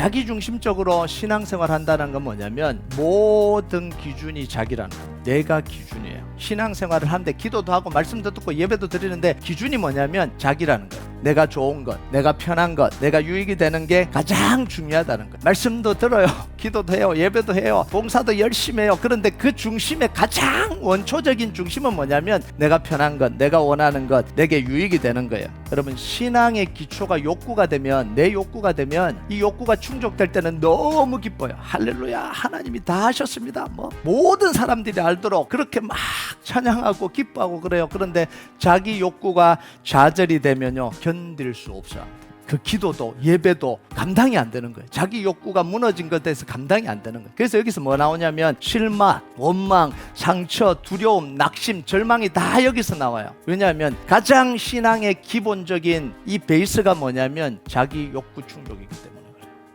자기 중심적으로 신앙생활 한다는 건 뭐냐면 모든 기준이 자기라는 거예요. 내가 기준이에요. 신앙생활을 하는데 기도도 하고 말씀도 듣고 예배도 드리는데 기준이 뭐냐면 자기라는 거예요. 내가 좋은 것, 내가 편한 것, 내가 유익이 되는 게 가장 중요하다는 거예요. 말씀도 들어요. 기도도 해요. 예배도 해요. 봉사도 열심히 해요. 그런데 그 중심의 가장 원초적인 중심은 뭐냐면 내가 편한 것, 내가 원하는 것, 내게 유익이 되는 거예요. 여러분 신앙의 기초가 욕구가 되면 내 욕구가 되면 이 욕구가 충족될 때는 너무 기뻐요. 할렐루야. 하나님이 다 하셨습니다. 뭐 모든 사람들이 알도록 그렇게 막 찬양하고 기뻐하고 그래요. 그런데 자기 욕구가 좌절이 되면요. 견딜 수 없어요. 그 기도도 예배도 감당이 안 되는 거예요. 자기 욕구가 무너진 것에 대해서 감당이 안 되는 거예요. 그래서 여기서 뭐 나오냐면 실망, 원망, 상처, 두려움, 낙심, 절망이 다 여기서 나와요. 왜냐하면 가장 신앙의 기본적인 이 베이스가 뭐냐면 자기 욕구 충족이기 때문에.